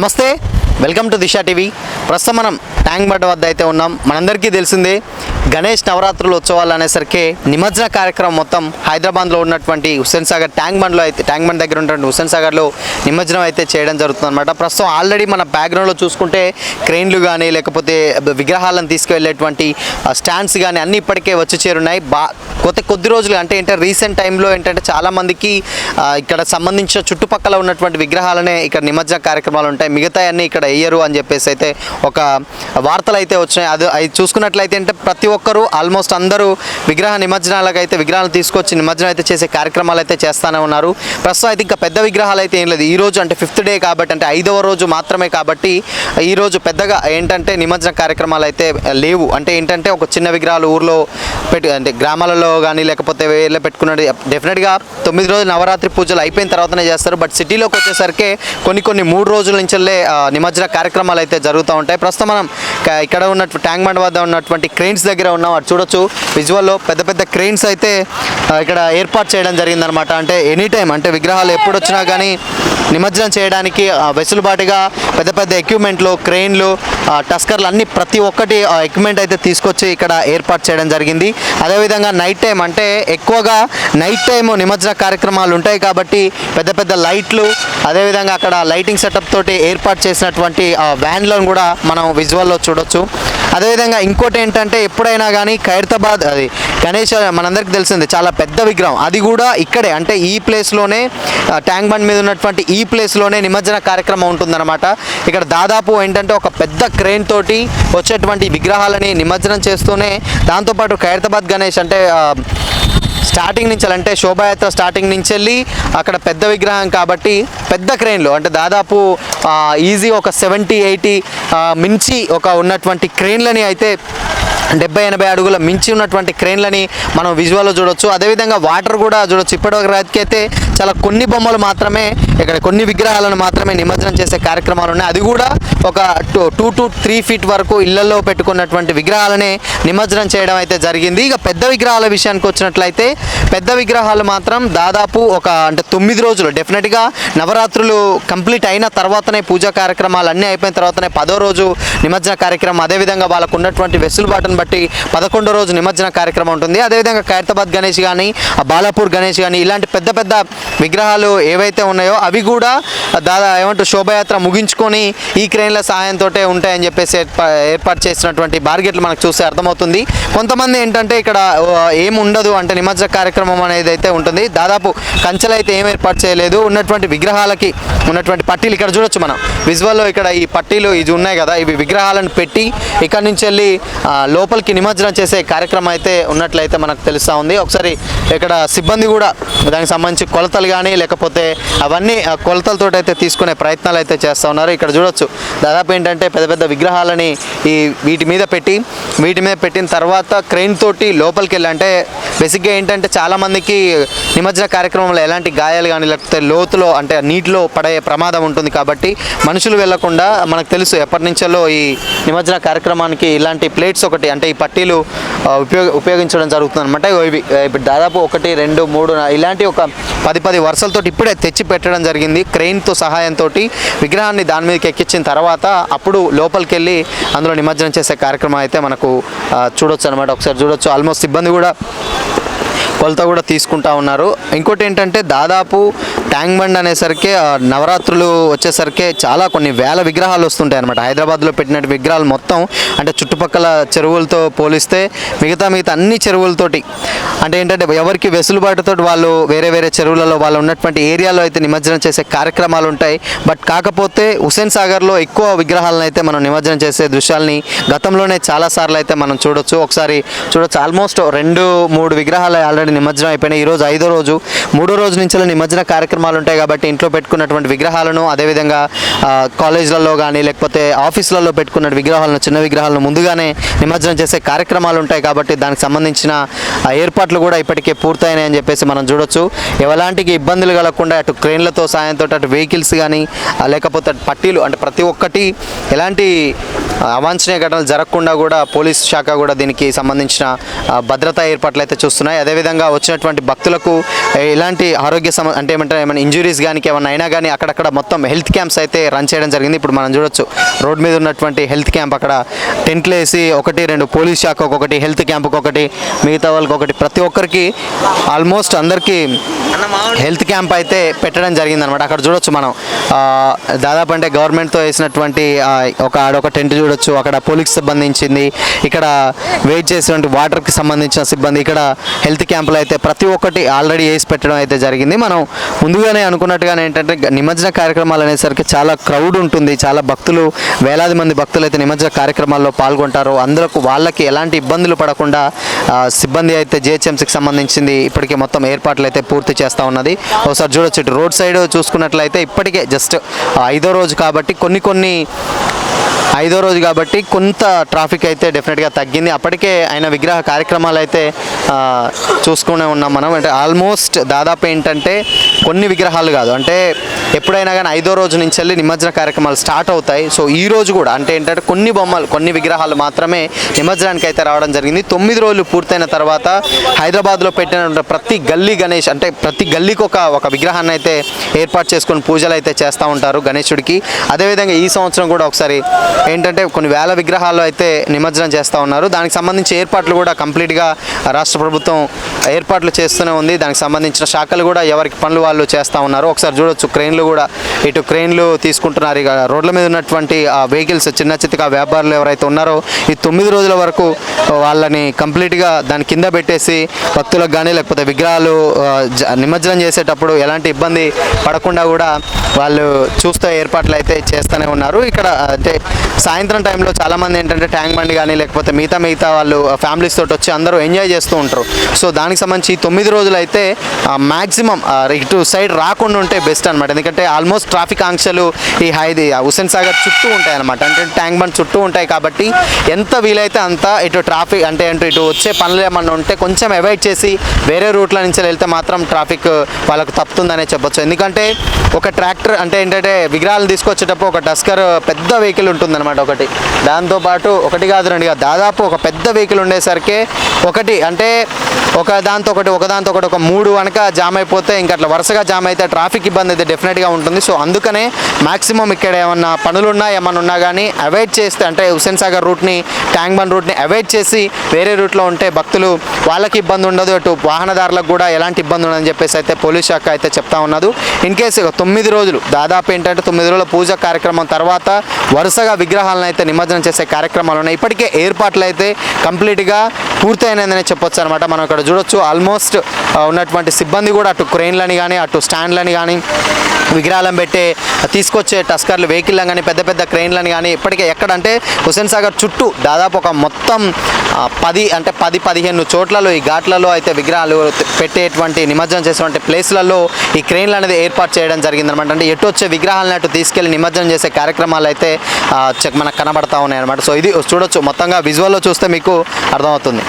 నమస్తే welcome to Disha TV. ప్రస్తుతం మనం ట్యాంక్ బండ్ వద్ద అయితే ఉన్నాం. మనందరికీ తెలిసిందే గణేష్ నవరాత్రుల ఉత్సవాలు అనేసరికి నిమజ్జన కార్యక్రమం మొత్తం హైదరాబాద్లో ఉన్నటువంటి హుస్సేన్ సాగర్ ట్యాంక్ బండ్లో అయితే ట్యాంక్ బండ్ దగ్గర ఉన్నటువంటి హుస్సేన్ సాగర్లో నిమజ్జనం అయితే చేయడం జరుగుతుందన్నమాట. ప్రస్తుతం ఆల్రెడీ మన బ్యాక్గ్రౌండ్లో చూసుకుంటే క్రెయిన్లు కానీ లేకపోతే విగ్రహాలను తీసుకువెళ్ళేటువంటి స్టాండ్స్ కానీ అన్నీ ఇప్పటికే వచ్చి చేరున్నాయి. బా కొత్త కొద్ది రోజులు అంటే ఏంటంటే రీసెంట్ టైంలో ఏంటంటే చాలామందికి ఇక్కడ సంబంధించిన చుట్టుపక్కల ఉన్నటువంటి విగ్రహాలనే ఇక్కడ నిమజ్జన కార్యక్రమాలు ఉంటాయి. మిగతా అన్నీ ఇక్కడ వేయరు అని చెప్పేసి అయితే ఒక వార్తలు అయితే వచ్చినాయి. అది అది చూసుకున్నట్లయితే అంటే ప్రతి ఒక్కరూ ఆల్మోస్ట్ అందరూ విగ్రహ నిమజ్జనాలకు అయితే విగ్రహాలు తీసుకొచ్చి నిమజ్జనం అయితే చేసే కార్యక్రమాలు అయితే చేస్తూనే ఉన్నారు. ప్రస్తుతం అయితే ఇంకా పెద్ద విగ్రహాలు అయితే ఏం లేదు. ఈ రోజు అంటే ఫిఫ్త్ డే కాబట్టి అంటే ఐదవ రోజు మాత్రమే కాబట్టి ఈ రోజు పెద్దగా ఏంటంటే నిమజ్జన కార్యక్రమాలు అయితే లేవు. అంటే ఏంటంటే ఒక చిన్న విగ్రహాలు ఊర్లో పెట్టి అంటే గ్రామాలలో కానీ లేకపోతే వేరే పెట్టుకున్నది డెఫినెట్గా తొమ్మిది రోజులు నవరాత్రి పూజలు అయిపోయిన తర్వాతనే చేస్తారు. బట్ సిటీలోకి వచ్చేసరికి కొన్ని కొన్ని మూడు రోజుల నుంచెల్లే నిమజ్జన కార్యక్రమాలు అయితే జరుగుతూ ఉంటాయి. ప్రస్తుతం మనం ఇక్కడ ఉన్నట్టు ట్యాంక్ బండ్ వద్ద ఉన్నటువంటి క్రెయిన్స్ దగ్గర ఉన్నాం. అటు చూడొచ్చు. విజువల్లో పెద్ద పెద్ద క్రెయిన్స్ అయితే ఇక్కడ ఏర్పాటు చేయడం జరిగిందనమాట అంటే ఎనీ టైం అంటే విగ్రహాలు ఎప్పుడు వచ్చినా కానీ నిమజ్జనం చేయడానికి వెసులుబాటుగా పెద్ద పెద్ద ఎక్విప్మెంట్లు క్రెయిన్లు టస్కర్లు అన్ని ప్రతి ఒక్కటి ఎక్విప్మెంట్ అయితే తీసుకొచ్చి ఇక్కడ ఏర్పాటు చేయడం జరిగింది. అదేవిధంగా నైట్ టైం అంటే ఎక్కువగా నైట్ టైం నిమజ్జన కార్యక్రమాలు ఉంటాయి కాబట్టి పెద్ద పెద్ద లైట్లు అదేవిధంగా అక్కడ లైటింగ్ సెటప్ తోటి ఏర్పాటు చేసినటువంటి వ్యాన్లను కూడా మనం విజువల్లో చూడొచ్చు. అదేవిధంగా ఇంకోటి ఏంటంటే ఎప్పుడైనా కానీ ఖైరతాబాద్ అది గణేష్ మనందరికి తెలిసింది చాలా పెద్ద విగ్రహం. అది కూడా ఇక్కడే అంటే ఈ ప్లేస్లోనే ట్యాంక్ బండ్ మీద ఉన్నటువంటి ఈ ప్లేస్లోనే నిమజ్జన కార్యక్రమం ఉంటుందన్నమాట. ఇక్కడ దాదాపు ఏంటంటే ఒక పెద్ద క్రెయిన్ తోటి వచ్చేటువంటి విగ్రహాలని నిమజ్జనం చేస్తూనే దాంతోపాటు ఖైరతాబాద్ గణేష్ అంటే స్టార్టింగ్ నుంచి అంటే శోభాయాత్ర స్టార్టింగ్ నుంచి వెళ్ళి అక్కడ పెద్ద విగ్రహం కాబట్టి పెద్ద క్రెయిన్లు అంటే దాదాపు ఈజీ ఒక సెవెంటీ ఎయిటీ మించి ఒక ఉన్నటువంటి క్రెయిన్లని అయితే డెబ్బై ఎనభై అడుగుల మించి ఉన్నటువంటి క్రెయిన్లని మనం విజువల్లో చూడొచ్చు. అదేవిధంగా వాటర్ కూడా చూడొచ్చు. ఇప్పటివరకు అయితే చాలా కొన్ని బొమ్మలు మాత్రమే ఇక్కడ కొన్ని విగ్రహాలను మాత్రమే నిమజ్జనం చేసే కార్యక్రమాలు ఉన్నాయి. అది కూడా ఒక two two to three feet వరకు ఇళ్ళలో పెట్టుకున్నటువంటి విగ్రహాలనే నిమజ్జనం చేయడం అయితే జరిగింది. ఇక పెద్ద విగ్రహాల విషయానికి వచ్చినట్లయితే పెద్ద విగ్రహాలు మాత్రం దాదాపు ఒక అంటే తొమ్మిది రోజులు డెఫినెట్గా నవరాత్రులు కంప్లీట్ అయిన తర్వాతనే పూజా కార్యక్రమాలు అన్నీ అయిపోయిన తర్వాతనే పదో రోజు నిమజ్జన కార్యక్రమం. అదేవిధంగా వాళ్ళకు ఉన్నటువంటి వెసులుబాటును బట్టి పదకొండో రోజు నిమజ్జన కార్యక్రమం ఉంటుంది. అదేవిధంగా ఖైరతాబాద్ గణేష్ కానీ బాలాపూర్ గణేష్ కానీ ఇలాంటి పెద్ద పెద్ద విగ్రహాలు ఏవైతే ఉన్నాయో అవి కూడా దాదా ఏమంటారు శోభయాత్ర ముగించుకొని ఈ క్రెయిన్ల సహాయంతో ఉంటాయని చెప్పేసి ఏర్పా ఏర్పాటు చేసినటువంటి బార్గెట్లు మనకు చూస్తే అర్థమవుతుంది. కొంతమంది ఏంటంటే ఇక్కడ ఆ, ఏం ఉండదు అంటే నిమజ్జన కార్యక్రమం అనేది అయితే ఉంటుంది. దాదాపు కంచెలు అయితే ఏం ఏర్పాటు చేయలేదు. ఉన్నటువంటి విగ్రహాలకి ఉన్నటువంటి పట్టీలు ఇక్కడ చూడొచ్చు మనం. విజువల్లో ఇక్కడ ఈ పట్టీలు ఇది ఉన్నాయి కదా ఇవి విగ్రహాలను పెట్టి ఇక్కడ నుంచి వెళ్ళి ఆ, లోపలికి నిమజ్జనం చేసే కార్యక్రమం అయితే ఉన్నట్లయితే మనకు తెలుస్తూ ఉంది. ఒకసారి ఇక్కడ సిబ్బంది కూడా దానికి సంబంధించి కొలతలు కానీ లేకపోతే అవన్నీ ఆ కొలతలతో అయితే తీసుకునే ప్రయత్నాలు అయితే చేస్తూ ఉన్నారు. ఇక్కడ చూడొచ్చు దాదాపు ఏంటంటే పెద్ద పెద్ద విగ్రహాలని ఈ వీటి మీద పెట్టి వీటి మీద పెట్టిన తర్వాత క్రెయిన్ తోటి లోపలికి వెళ్ళంటే బేసిక్గా ఏంటంటే చాలామందికి నిమజ్జన కార్యక్రమంలో ఎలాంటి గాయాలు కానీ లేకపోతే లోతులో అంటే నీటిలో పడే ప్రమాదం ఉంటుంది కాబట్టి మనుషులు వెళ్ళకుండా మనకు తెలుసు ఎప్పటి నుంచో ఈ నిమజ్జన కార్యక్రమానికి ఇలాంటి ప్లేట్స్ ఒకటి అంటే ఈ పట్టీలు ఉపయోగ ఉపయోగించడం జరుగుతుంది అనమాట ఇవి ఇప్పుడు దాదాపు ఒకటి రెండు మూడు ఇలాంటి ఒక పది పది వరుసలతో ఇప్పుడే తెచ్చి పెట్టడం జరిగింది. క్రెయిన్తో సహాయంతో విగ్రహాన్ని దాని మీదకి ఎక్కించిన తర్వాత అప్పుడు లోపలికి వెళ్ళి అందులో నిమజ్జనం చేసే కార్యక్రమం అయితే మనకు చూడొచ్చు అనమాట ఒకసారి చూడొచ్చు. ఆల్మోస్ట్ సిబ్బంది కూడా కొలత కూడా తీసుకుంటా ఉన్నారు. ఇంకోటి ఏంటంటే దాదాపు ట్యాంక్ బండ్ అనేసరికి నవరాత్రులు వచ్చేసరికి చాలా కొన్ని వేల విగ్రహాలు వస్తుంటాయి అనమాట హైదరాబాద్లో పెట్టిన విగ్రహాలు మొత్తం అంటే చుట్టుపక్కల చెరువులతో పోలిస్తే మిగతా మిగతా అన్ని చెరువులతోటి అంటే ఏంటంటే ఎవరికి వెసులుబాటుతో వాళ్ళు వేరే వేరే చెరువులలో వాళ్ళు ఉన్నటువంటి ఏరియాలో అయితే నిమజ్జనం చేసే కార్యక్రమాలు ఉంటాయి. బట్ కాకపోతే హుసేన్ సాగర్లో ఎక్కువ విగ్రహాలను అయితే మనం నిమజ్జనం చేసే దృశ్యాల్ని గతంలోనే చాలా సార్లు అయితే మనం చూడొచ్చు. ఒకసారి చూడొచ్చు. ఆల్మోస్ట్ రెండు మూడు విగ్రహాలు ఆల్రెడీ నిమజ్జనం అయిపోయినాయి. ఈరోజు ఐదో రోజు. మూడో రోజు నుంచి నిమజ్జన కార్యక్రమం కార్యక్రమాలు ఉంటాయి కాబట్టి ఇంట్లో పెట్టుకున్నటువంటి విగ్రహాలను అదేవిధంగా ఆ, కాలేజ్లలో కానీ లేకపోతే ఆఫీసులలో పెట్టుకున్న విగ్రహాలను చిన్న విగ్రహాలను ముందుగానే నిమజ్జనం చేసే కార్యక్రమాలు ఉంటాయి కాబట్టి దానికి సంబంధించిన ఏర్పాట్లు కూడా ఇప్పటికే పూర్తయినాయి అని చెప్పేసి మనం చూడొచ్చు. ఎలాంటి ఇబ్బందులు కలగకుండా అటు క్రెయిన్లతో సాయంతో అటు వెహికల్స్ కానీ లేకపోతే అటు పట్టీలు అంటే ప్రతి ఒక్కటి ఎలాంటి అవాంఛనీయ ఘటనలు జరగకుండా కూడా పోలీస్ శాఖ కూడా దీనికి సంబంధించిన భద్రతా ఏర్పాట్లు అయితే చూస్తున్నాయి. అదేవిధంగా వచ్చినటువంటి భక్తులకు ఎలాంటి ఆరోగ్య సమ అంటే ఏమంటారు ఏమైనా ఇంజురీస్ కానీ ఏమైనా అయినా కానీ అక్కడక్కడ మొత్తం హెల్త్ క్యాంప్స్ అయితే రన్ చేయడం జరిగింది. ఇప్పుడు మనం చూడొచ్చు రోడ్ మీద ఉన్నటువంటి హెల్త్ క్యాంప్ అక్కడ టెంట్లు వేసి ఒకటి రెండు పోలీస్ శాఖ ఒకటి హెల్త్ క్యాంప్కి ఒకటి మిగతా వాళ్ళకి ఒకటి. ప్రతి ఒక్కరికి ఆల్మోస్ట్ అందరికీ హెల్త్ క్యాంప్ అయితే పెట్టడం జరిగింది అనమాట అక్కడ చూడొచ్చు మనం. దాదాపు అంటే గవర్నమెంట్తో వేసినటువంటి ఒక ఆడొక టెంట్ చూడొచ్చు. అక్కడ పోలీస్ సంబంధించింది. ఇక్కడ వెయిట్ చేసినటువంటి వాటర్కి సంబంధించిన సిబ్బంది. ఇక్కడ హెల్త్ క్యాంపులు అయితే ప్రతి ఒక్కటి ఆల్రెడీ వేసి పెట్టడం అయితే జరిగింది. మనం ముందుగానే అనుకున్నట్టుగానే ఏంటంటే నిమజ్జన కార్యక్రమాలు అనేసరికి చాలా క్రౌడ్ ఉంటుంది చాలా భక్తులు వేలాది మంది భక్తులు అయితే నిమజ్జన కార్యక్రమాల్లో పాల్గొంటారు. అందరూ వాళ్ళకి ఎలాంటి ఇబ్బందులు పడకుండా సిబ్బంది అయితే జిహెచ్ఎంసీకి సంబంధించింది ఇప్పటికే మొత్తం ఏర్పాట్లు అయితే పూర్తి చేస్తూ ఉన్నది. ఒకసారి చూడొచ్చు రోడ్ సైడ్ చూసుకున్నట్లయితే ఇప్పటికే జస్ట్ ఐదో రోజు కాబట్టి కొన్ని కొన్ని ఐదో రోజు కాబట్టి కొంత ట్రాఫిక్ అయితే డెఫినెట్గా తగ్గింది. అప్పటికే ఆయన విగ్రహ కార్యక్రమాలు అయితే చూసుకునే ఉన్నాం మనం. అంటే ఆల్మోస్ట్ దాదాపు ఏంటంటే కొన్ని విగ్రహాలు కాదు. అంటే ఎప్పుడైనా కానీ ఐదో రోజు నుంచి వెళ్ళి నిమజ్జన కార్యక్రమాలు స్టార్ట్ అవుతాయి. సో ఈ రోజు కూడా అంటే ఏంటంటే కొన్ని బొమ్మలు కొన్ని విగ్రహాలు మాత్రమే నిమజ్జనానికి అయితే రావడం జరిగింది. తొమ్మిది రోజులు పూర్తయిన తర్వాత హైదరాబాద్లో పెట్టిన ప్రతి గల్లీ గణేష్ అంటే ప్రతి గల్లీకి ఒక ఒక విగ్రహాన్ని అయితే ఏర్పాటు చేసుకొని పూజలు అయితే చేస్తూ ఉంటారు గణేశుడికి అదేవిధంగా ఈ సంవత్సరం కూడా ఒకసారి ఏంటంటే కొన్ని వేల విగ్రహాలు అయితే నిమజ్జనం చేస్తూ ఉన్నారు. దానికి సంబంధించి ఏర్పాట్లు కూడా కంప్లీట్గా రాష్ట్ర ప్రభుత్వం ఏర్పాట్లు చేస్తూనే ఉంది. దానికి సంబంధించిన శాఖలు కూడా ఎవరికి పనులు వాళ్ళు చేస్తూ ఉన్నారు. ఒకసారి చూడొచ్చు క్రెయిన్లు కూడా ఇటు క్రెయిన్లు తీసుకుంటున్నారు. ఇక రోడ్ల మీద ఉన్నటువంటి ఆ వెహికల్స్ చిన్న చిత్తగా వ్యాపారులు ఎవరైతే ఉన్నారో ఈ తొమ్మిది రోజుల వరకు వాళ్ళని కంప్లీట్గా దాని కింద పెట్టేసి భక్తులకు కానీ లేకపోతే విగ్రహాలు జ- నిమజ్జనం చేసేటప్పుడు ఎలాంటి ఇబ్బంది పడకుండా కూడా వాళ్ళు చూస్తే ఏర్పాట్లు అయితే చేస్తూనే ఉన్నారు. ఇక్కడ అంటే సాయంత్రం టైంలో చాలామంది ఏంటంటే ట్యాంక్ బండి కానీ లేకపోతే మిగతా మిగతా వాళ్ళు ఫ్యామిలీస్ తోటి వచ్చి అందరూ ఎంజాయ్ చేస్తూ ఉంటారు. సో దానికి సంబంధించి తొమ్మిది రోజులు అయితే మ్యాక్సిమం ఇటు సైడ్ రాకుండా ఉంటే బెస్ట్ అనమాట ఎందుకంటే ఆల్మోస్ట్ ట్రాఫిక్ ఆంక్షలు ఈ హైది హుస్సేన్ సాగర్ చుట్టూ ఉంటాయి అనమాట అంటే ట్యాంక్ బండ్ చుట్టూ ఉంటాయి కాబట్టి ఎంత వీలైతే అంత ఇటు ట్రాఫిక్ ట్రాఫిక్ అంటే అంటే ఇటు వచ్చే పనులు ఏమన్నా ఉంటే కొంచెం అవాయిడ్ చేసి వేరే రూట్ల నుంచి వెళ్తే మాత్రం ట్రాఫిక్ వాళ్ళకు తప్పుతుందనే చెప్పొచ్చు. ఎందుకంటే ఒక ట్రాక్టర్ అంటే ఏంటంటే విగ్రహాలు తీసుకొచ్చేటప్పుడు ఒక డస్కర్ పెద్ద వెహికల్ ఉంటుందన్నమాట ఒకటి. దాంతోపాటు ఒకటి కాదు రెండు కాదు దాదాపు ఒక పెద్ద వెహికల్ ఉండేసరికి ఒకటి అంటే ఒక దాంతో ఒకటి ఒక దాంతో ఒకటి ఒక మూడు కనుక జామ్ అయిపోతే ఇంకా అట్లా వరుసగా జామ్ అయితే ట్రాఫిక్ ఇబ్బంది అయితే డెఫినెట్గా ఉంటుంది. సో అందుకనే మాక్సిమం ఇక్కడ ఏమన్నా పనులున్నా ఏమన్నా ఉన్నా కానీ అవాయిడ్ చేస్తే అంటే హుసేన్ సాగర్ రూట్ని ట్యాంక్ బండ్ రూట్ని అవాయిడ్ చేసి వేరే రూట్లో ఉంటే భక్తులు వాళ్ళకి ఇబ్బంది ఉండదు అటు వాహనదారులకు కూడా ఎలాంటి ఇబ్బంది ఉండదని చెప్పేసి అయితే పోలీస్ శాఖ అయితే చెప్తా ఉన్నది. ఇన్ కేసు తొమ్మిది రోజులు దాదాపు ఏంటంటే తొమ్మిది రోజుల పూజ కార్యక్రమం తర్వాత వరుసగా విగ్రహాలను అయితే నిమజ్జనం చేసే కార్యక్రమాలు ఉన్నాయి. ఇప్పటికే ఏర్పాట్లు అయితే కంప్లీట్గా పూర్తయినదని చెప్పొచ్చు అనమాట మనం ఇక్కడ చూడొచ్చు ఆల్మోస్ట్ uh, ఉన్నటువంటి సిబ్బంది కూడా అటు క్రెయిన్లని కానీ అటు స్టాండ్లని కానీ విగ్రహాలను పెట్టే తీసుకొచ్చే టస్కర్లు వెహికల్ కానీ పెద్ద పెద్ద క్రెయిన్లను కానీ ఇప్పటికే ఎక్కడంటే హుస్సేన్ సాగర్ చుట్టూ దాదాపు ఒక మొత్తం పది అంటే పది పదిహేను చోట్లలో ఈ ఘాట్లలో అయితే విగ్రహాలు పెట్టేటువంటి నిమజ్జనం చేసేటువంటి ప్లేస్లలో ఈ క్రెయిన్లు అనేది ఏర్పాటు చేయడం జరిగిందనమాట అంటే ఎటు వచ్చే విగ్రహాలను అటు తీసుకెళ్ళి నిమజ్జనం చేసే కార్యక్రమాలు అయితే చెక్ మనకు కనబడతా ఉన్నాయి అనమాట సో ఇది చూడొచ్చు. మొత్తంగా విజువల్లో చూస్తే మీకు అర్థమవుతుంది.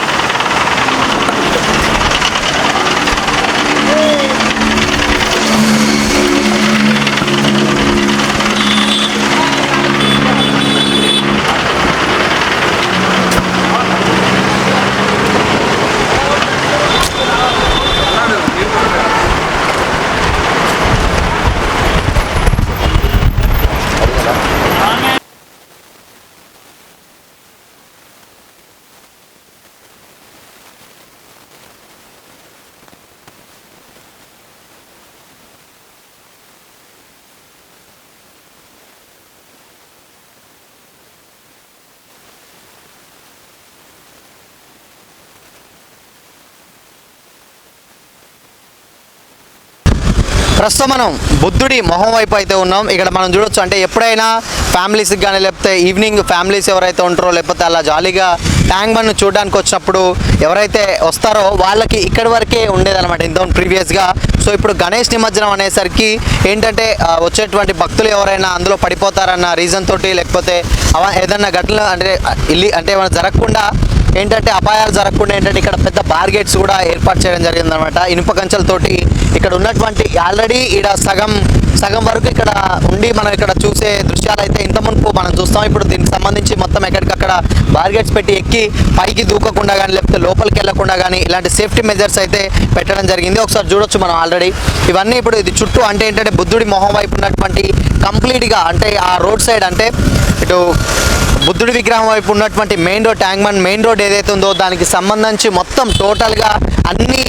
ప్రస్తుతం మనం బుద్ధుడి మొహం వైపు అయితే ఉన్నాం. ఇక్కడ మనం చూడొచ్చు అంటే ఎప్పుడైనా ఫ్యామిలీస్కి కానీ లేకపోతే ఈవినింగ్ ఫ్యామిలీస్ ఎవరైతే ఉంటారో లేకపోతే అలా జాలీగా ట్యాంక్ బండ్ చూడడానికి వచ్చినప్పుడు ఎవరైతే వస్తారో వాళ్ళకి ఇక్కడి వరకే ఉండేదన్నమాట ఇంత ప్రీవియస్గా. సో ఇప్పుడు గణేష్ నిమజ్జనం అనేసరికి ఏంటంటే వచ్చేటువంటి భక్తులు ఎవరైనా అందులో పడిపోతారన్న రీజన్ తోటి లేకపోతే అవ ఏదన్నా ఘటన అంటే ఇల్లి అంటే ఏమైనా జరగకుండా ఏంటంటే అపాయాలు జరగకుండా ఏంటంటే ఇక్కడ పెద్ద బార్గేట్స్ కూడా ఏర్పాటు చేయడం జరిగింది అనమాట ఇనుప కంచెలతోటి ఇక్కడ ఉన్నటువంటి ఆల్రెడీ ఇక్కడ సగం సగం వరకు ఇక్కడ ఉండి మనం ఇక్కడ చూసే దృశ్యాలు అయితే ఇంత మునుపు మనం చూస్తాం. ఇప్పుడు దీనికి సంబంధించి మొత్తం ఎక్కడికక్కడ బార్గేట్స్ పెట్టి ఎక్కి పైకి దూకకుండా కానీ లేకపోతే లోపలికి వెళ్ళకుండా కానీ ఇలాంటి సేఫ్టీ మెజర్స్ అయితే పెట్టడం జరిగింది. ఒకసారి చూడొచ్చు మనం ఆల్రెడీ ఇవన్నీ ఇప్పుడు ఇది చుట్టూ అంటే ఏంటంటే బుద్ధుడి మొహం వైపు ఉన్నటువంటి కంప్లీట్గా అంటే ఆ రోడ్ సైడ్ అంటే ఇటు బుద్ధుడి విగ్రహం వైపు ఉన్నటువంటి main road Tank Bund main road ఏదైతే ఉందో దానికి సంబంధించి మొత్తం టోటల్గా అన్ని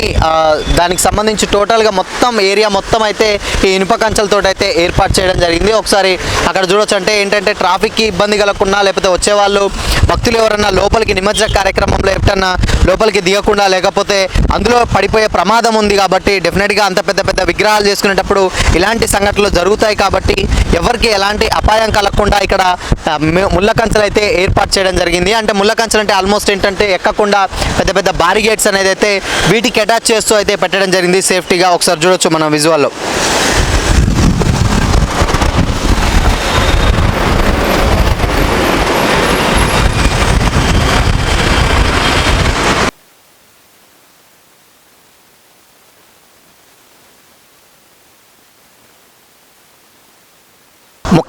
దానికి సంబంధించి టోటల్గా మొత్తం ఏరియా మొత్తం అయితే ఈ ఇనుప కంచెలతో అయితే ఏర్పాటు చేయడం జరిగింది. ఒకసారి అక్కడ చూడొచ్చు అంటే ఏంటంటే ట్రాఫిక్కి ఇబ్బంది కలగకుండా లేకపోతే వచ్చేవాళ్ళు భక్తులు ఎవరన్నా లోపలికి నిమజ్జన కార్యక్రమంలో ఎప్పుడన్నా లోపలికి దిగకుండా లేకపోతే అందులో పడిపోయే ప్రమాదం ఉంది కాబట్టి డెఫినెట్గా అంత పెద్ద పెద్ద విగ్రహాలు చేసుకునేటప్పుడు ఇలాంటి సంఘటనలు జరుగుతాయి కాబట్టి ఎవరికి ఎలాంటి అపాయం కలగకుండా ఇక్కడ ఆ, ముళ్ళ కంచెలు అయితే ఏర్పాటు చేయడం జరిగింది. అంటే ముళ్ళ కంచెలు అంటే ఆల్మోస్ట్ ఏంటంటే ఎక్కకుండా పెద్ద పెద్ద బారిగేట్స్ అనేది అయితే వీటికి అటాచ్ చేస్తూ అయితే పెట్టడం జరిగింది. సేఫ్టీగా ఒకసారి చూడొచ్చు మనం విజువల్లో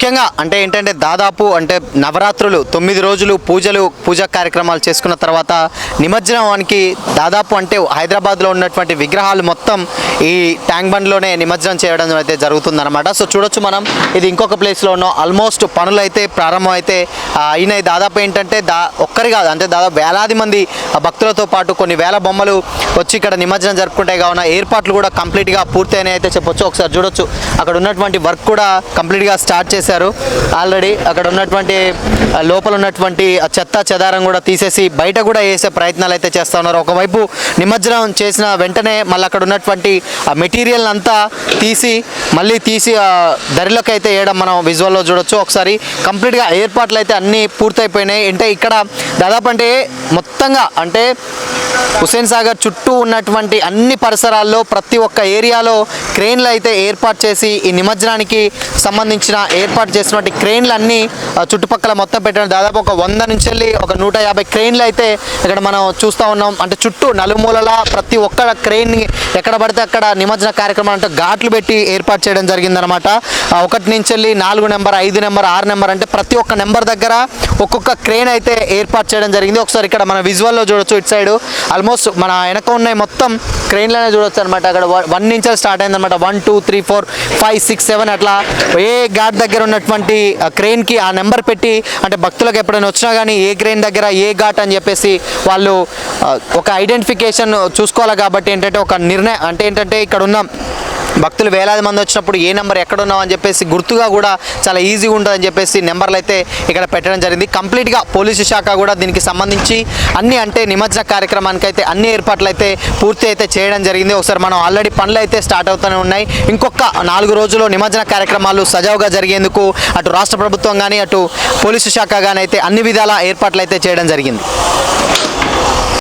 ముఖ్యంగా అంటే ఏంటంటే దాదాపు అంటే నవరాత్రులు తొమ్మిది రోజులు పూజలు పూజా కార్యక్రమాలు చేసుకున్న తర్వాత నిమజ్జనానికి దాదాపు అంటే హైదరాబాద్లో ఉన్నటువంటి విగ్రహాలు మొత్తం ఈ ట్యాంక్ బండ్లోనే నిమజ్జనం చేయడం అయితే జరుగుతుందన్నమాట. సో చూడొచ్చు మనం ఇది ఇంకొక ప్లేస్లో ఉన్నాం. ఆల్మోస్ట్ పనులు అయితే ప్రారంభం అయితే అయినాయి దాదాపు ఏంటంటే దా ఒక్కరి కాదు అంటే దాదాపు వేలాది మంది ఆ భక్తులతో పాటు కొన్ని వేల బొమ్మలు వచ్చి ఇక్కడ నిమజ్జనం జరుపుకుంటే కావున ఏర్పాట్లు కూడా కంప్లీట్గా పూర్తయినాయి అయితే చెప్పొచ్చు. ఒకసారి చూడొచ్చు. అక్కడ ఉన్నటువంటి వర్క్ కూడా కంప్లీట్గా స్టార్ట్ చేశారు. ఆల్రెడీ అక్కడ ఉన్నటువంటి లోపల ఉన్నటువంటి ఆ చెత్త చెదారం కూడా తీసేసి బయట కూడా వేసే ప్రయత్నాలు అయితే చేస్తూ ఉన్నారు. ఒకవైపు నిమజ్జనం చేసిన వెంటనే మళ్ళీ అక్కడ ఉన్నటువంటి ఆ మెటీరియల్ అంతా తీసి మళ్ళీ తీసి దరిలోకి అయితే వేయడం మనం విజువల్లో చూడొచ్చు. ఒకసారి కంప్లీట్గా ఏర్పాట్లు అయితే అన్నీ పూర్తయిపోయినాయి. అంటే ఇక్కడ దాదాపు అంటే మొత్తంగా అంటే హుసేన్ సాగర్ చుట్టూ ఉన్నటువంటి అన్ని పరిసరాల్లో ప్రతి ఒక్క ఏరియాలో క్రెయిన్లు అయితే ఏర్పాటు చేసి ఈ నిమజ్జనానికి సంబంధించిన ఏర్పాటు చేసినటువంటి క్రెయిన్లు అన్నీ చుట్టుపక్కల మొత్తం పెట్టడం దాదాపు ఒక వంద నుంచి వెళ్ళి ఒక నూట యాభై క్రెయిన్లు అయితే ఇక్కడ మనం చూస్తూ ఉన్నాం. అంటే చుట్టూ నలుమూలలా ప్రతి ఒక్క క్రెయిన్ ఎక్కడ పడితే అక్కడ నిమజ్జన కార్యక్రమం అంటే ఘాట్లు పెట్టి ఏర్పాటు చేయడం జరిగిందనమాట ఒకటి నుంచి వెళ్ళి నాలుగు నెంబర్ ఐదు నెంబర్ ఆరు నెంబర్ అంటే ప్రతి ఒక్క నెంబర్ దగ్గర ఒక్కొక్క క్రెయిన్ అయితే ఏర్పాటు చేయడం జరిగింది. ఒకసారి ఇక్కడ మన విజువల్లో చూడొచ్చు ఇటు సైడ్. ఆల్మోస్ట్ మన వెనక ఉన్నాయి మొత్తం క్రెయిన్లోనే చూడొచ్చు అనమాట అక్కడ వన్ నుంచి స్టార్ట్ అయింది అనమాట one two three four five six seven అట్లా ఏ ఘాట్ దగ్గర ఉన్న ఉన్నటువంటి క్రెయిన్కి ఆ నెంబర్ పెట్టి అంటే భక్తులకు ఎప్పుడైనా వచ్చినా కానీ ఏ క్రెయిన్ దగ్గర ఏ ఘాట్ అని చెప్పేసి వాళ్ళు ఒక ఐడెంటిఫికేషన్ చూసుకోవాలి కాబట్టి ఏంటంటే ఒక నిర్ణయం అంటే ఏంటంటే ఇక్కడ ఉన్న భక్తులు వేలాది మంది వచ్చినప్పుడు ఏ నెంబర్ ఎక్కడ అని చెప్పేసి గుర్తుగా కూడా చాలా ఈజీగా ఉంటుందని చెప్పేసి నెంబర్లు అయితే ఇక్కడ పెట్టడం జరిగింది. కంప్లీట్గా పోలీసు శాఖ కూడా దీనికి సంబంధించి అన్ని అంటే నిమజ్జన కార్యక్రమానికి అయితే అన్ని ఏర్పాట్లు అయితే పూర్తి అయితే చేయడం జరిగింది. ఒకసారి మనం ఆల్రెడీ పనులు అయితే స్టార్ట్ అవుతూనే ఉన్నాయి. ఇంకొక నాలుగు రోజుల్లో నిమజ్జన కార్యక్రమాలు సజావుగా జరిగేందుకు అటు రాష్ట్ర ప్రభుత్వం కానీ అటు పోలీసు శాఖ కానీ అయితే అన్ని విధాల ఏర్పాట్లు అయితే చేయడం జరిగింది.